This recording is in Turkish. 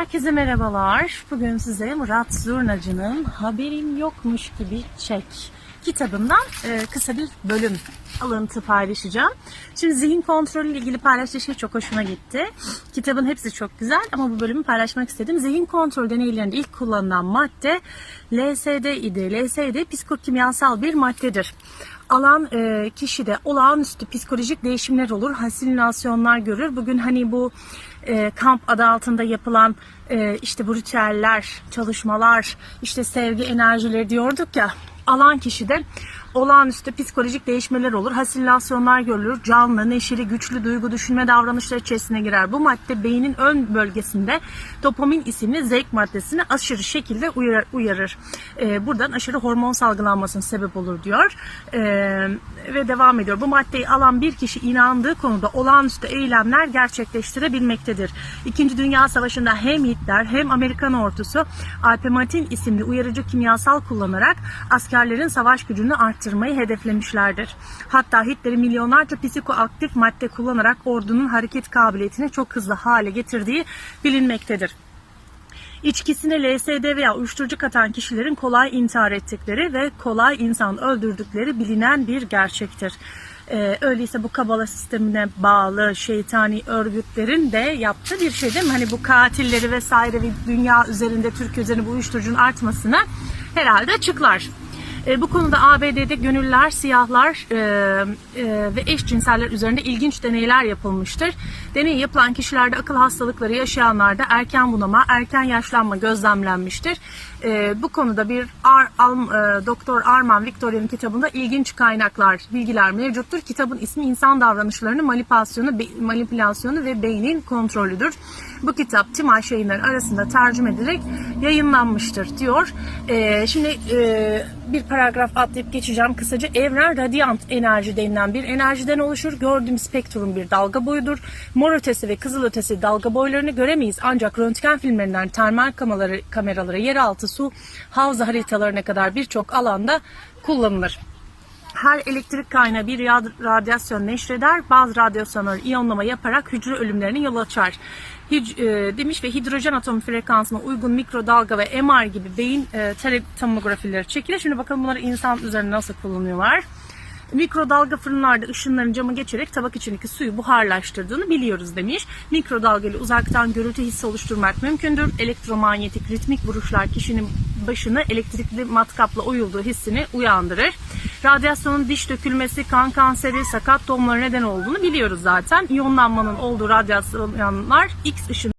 Herkese merhabalar. Bugün size Murat Zurnacı'nın Haberim Yokmuş Gibi Çek kitabından e, kısa bir bölüm alıntı paylaşacağım. Şimdi zihin kontrolü ile ilgili paylaştığı şey çok hoşuma gitti. Kitabın hepsi çok güzel ama bu bölümü paylaşmak istedim. Zihin kontrol deneylerinde ilk kullanılan madde LSD idi. LSD psikokimyasal bir maddedir alan e, kişide olağanüstü psikolojik değişimler olur, hasilinasyonlar görür. Bugün hani bu e, kamp adı altında yapılan e, işte bu ritüeller, çalışmalar, işte sevgi enerjileri diyorduk ya, alan kişide olağanüstü psikolojik değişmeler olur, hasilinasyonlar görülür, canlı, neşeli, güçlü duygu, düşünme davranışları içerisine girer. Bu madde beynin ön bölgesinde dopamin isimli zevk maddesini aşırı şekilde uyar, uyarır. E, buradan aşırı hormon salgılanmasına sebep olur diyor. E, ve devam ediyor. Bu maddeyi alan bir kişi inandığı konuda olağanüstü eylemler gerçekleştirebilmektedir. İkinci Dünya Savaşı'nda hem Hitler hem Amerikan ordusu alpematin isimli uyarıcı kimyasal kullanarak askerlerin savaş gücünü arttırmayı hedeflemişlerdir. Hatta Hitler'in milyonlarca psikoaktif madde kullanarak ordunun hareket kabiliyetini çok hızlı hale getirdiği bilinmektedir. İçkisine LSD veya uyuşturucu katan kişilerin kolay intihar ettikleri ve kolay insan öldürdükleri bilinen bir gerçektir. Ee, öyleyse bu kabala sistemine bağlı şeytani örgütlerin de yaptığı bir şey değil mi? Hani bu katilleri vesaire ve dünya üzerinde, Türkiye üzerinde bu uyuşturucunun artmasına herhalde açıklar. E, bu konuda ABD'de gönüller, siyahlar e, e, ve eşcinseller üzerinde ilginç deneyler yapılmıştır. Deney yapılan kişilerde akıl hastalıkları yaşayanlarda erken bunama, erken yaşlanma gözlemlenmiştir. E, bu konuda bir Ar, Al, e, Doktor Arman Victoria'nın kitabında ilginç kaynaklar, bilgiler mevcuttur. Kitabın ismi İnsan Davranışlarının Manipülasyonu, Be, Manipülasyonu ve Beynin Kontrolüdür. Bu kitap Timaş yayınları arasında tercüme edilerek yayınlanmıştır diyor. E, şimdi e, bir paragraf atlayıp geçeceğim kısaca. Evren radyant enerji denilen bir enerjiden oluşur. Gördüğüm spektrum bir dalga boyudur. Mor ötesi ve kızıl ötesi dalga boylarını göremeyiz. Ancak röntgen filmlerinden termal kameraları, kameralara, yeraltı su, havza haritalarına kadar birçok alanda kullanılır her elektrik kaynağı bir radyasyon neşreder. Bazı radyasyonlar iyonlama yaparak hücre ölümlerine yol açar. Hic, e, demiş ve hidrojen atomu frekansına uygun mikrodalga ve MR gibi beyin e, tomografileri çekilir. Şimdi bakalım bunları insan üzerinde nasıl kullanıyorlar. Mikrodalga fırınlarda ışınların camı geçerek tabak içindeki suyu buharlaştırdığını biliyoruz demiş. Mikrodalga ile uzaktan gürültü hissi oluşturmak mümkündür. Elektromanyetik ritmik vuruşlar kişinin başını elektrikli matkapla oyulduğu hissini uyandırır. Radyasyonun diş dökülmesi, kan kanseri, sakat doğumlara neden olduğunu biliyoruz zaten. İyonlanmanın olduğu radyasyonlar X ışın